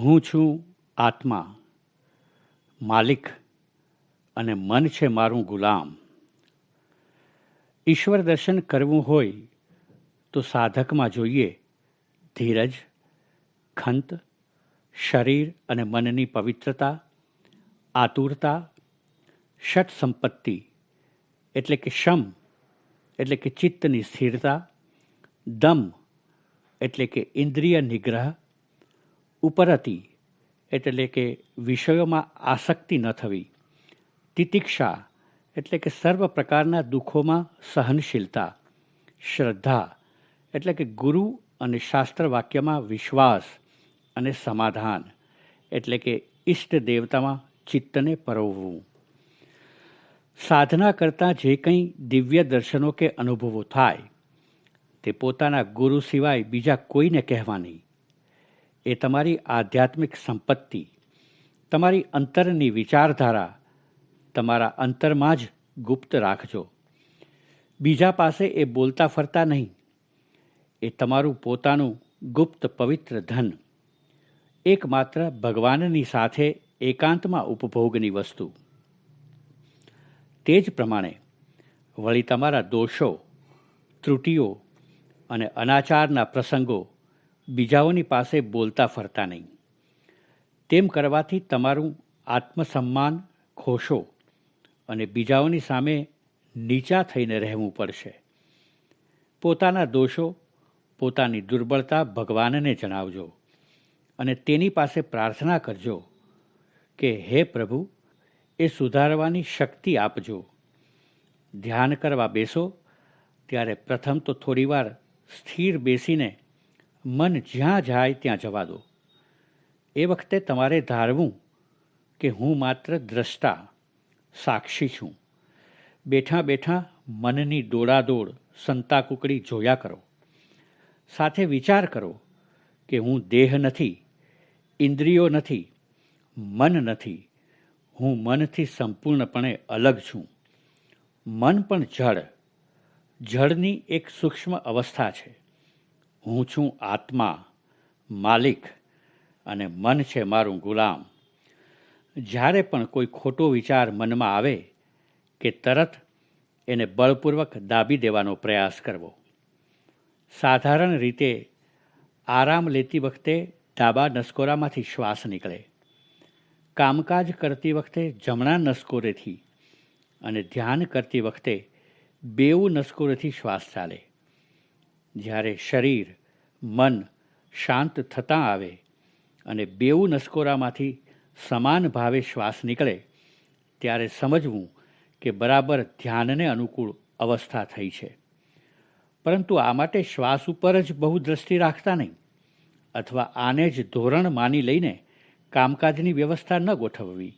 હું છું આત્મા. માલિક અને મન છે મારું ગુલામ. ઈશ્વર દર્શન કરવું હોય તો સાધકમાં જોઈએ ધીરજ, ખંત, શરીર અને મનની પવિત્રતા, આતુરતા ષટ સંપત્તિ એટલે કે શમ, એટલે કે ચિત્તની સ્થિરતા, દમ, એટલે કે ઇન્દ્રિય નિગ્રહ ઉપરતી એટલે કે વિષયોમાં આસક્તિ ન થવી. તિતિક્ષા એટલે કે સર્વ પ્રકારના દુઃખોમાં સહનશીલતા, શ્રદ્ધા એટલે કે ગુરુ અને શાસ્ત્ર વાક્યમાં વિશ્વાસ અને સમાધાન એટલે કે ઈષ્ટ દેવતામાં ચિત્તને પરોવવું. સાધના કરતાં જે કંઈ દિવ્ય દર્શનો કે અનુભવો થાય તે પોતાના ગુરુ સિવાય બીજા કોઈને કહેવા નહીં. એ તમારી આધ્યાત્મિક સંપત્તિ, તમારી અંતરની વિચારધારા તમારા અંતરમાં જ ગુપ્ત રાખજો. બીજા પાસે એ બોલતા ફરતા નહીં. એ તમારું પોતાનું ગુપ્ત પવિત્ર ધન, એકમાત્ર ભગવાનની સાથે એકાંતમાં ઉપભોગની વસ્તુ. તે જ પ્રમાણે વળી તમારા દોષો, ત્રુટીઓ અને અનાચારના પ્રસંગો બીજાઓની પાસે બોલતા ફરતા નહીં. તેમ કરવાથી તમારું આત્મસન્માન ખોશો અને બીજાઓની સામે નીચા થઈને રહેવું પડશે. પોતાના દોષો, પોતાની દુર્બળતા ભગવાનને જણાવજો અને તેની પાસે પ્રાર્થના કરજો કે હે પ્રભુ, એ સુધારવાની શક્તિ આપજો. ધ્યાન કરવા બેસો, ત્યારે પ્રથમ તો થોડીવાર સ્થિર બેસીને મન જ્યાં જાય ત્યાં જવા દો. એ વખતે તમારે ધારવું કે હું માત્ર દ્રષ્ટા, સાક્ષી છું. બેઠા બેઠા મનની દોડાદોડ, સંતાકુકડી જોયા કરો. સાથે વિચાર કરો કે હું દેહ નથી, ઇન્દ્રિયો નથી, મન નથી. હું મનથી સંપૂર્ણપણે અલગ છું. મન પણ જળ. જળની એક સૂક્ષ્મ અવસ્થા છે. હું છું આત્મા, માલિક અને મન છે મારું ગુલામ. જ્યારે પણ કોઈ ખોટો વિચાર મનમાં આવે કે તરત એને બળપૂર્વક દાબી દેવાનો પ્રયાસ કરવો. સાધારણ રીતે આરામ લેતી વખતે ડાબા નસકોરામાંથી શ્વાસ નીકળે. કામકાજ કરતી વખતે જમણા નસકોરેથી અને ધ્યાન કરતી વખતે બેઉ નસકોરેથી શ્વાસ ચાલે. જ્યારે શરીર, મન શાંત થતાં આવે અને બેઉ નસકોરામાંથી સમાન ભાવે શ્વાસ નીકળે, ત્યારે સમજવું કે બરાબર ધ્યાનને અનુકૂળ અવસ્થા થઈ છે. પરંતુ આ માટે શ્વાસ ઉપર જ બહુ દ્રષ્ટિ રાખતા નહીં, અથવા આને જ ધોરણ માની લઈને કામકાજની વ્યવસ્થા ન ગોઠવવી.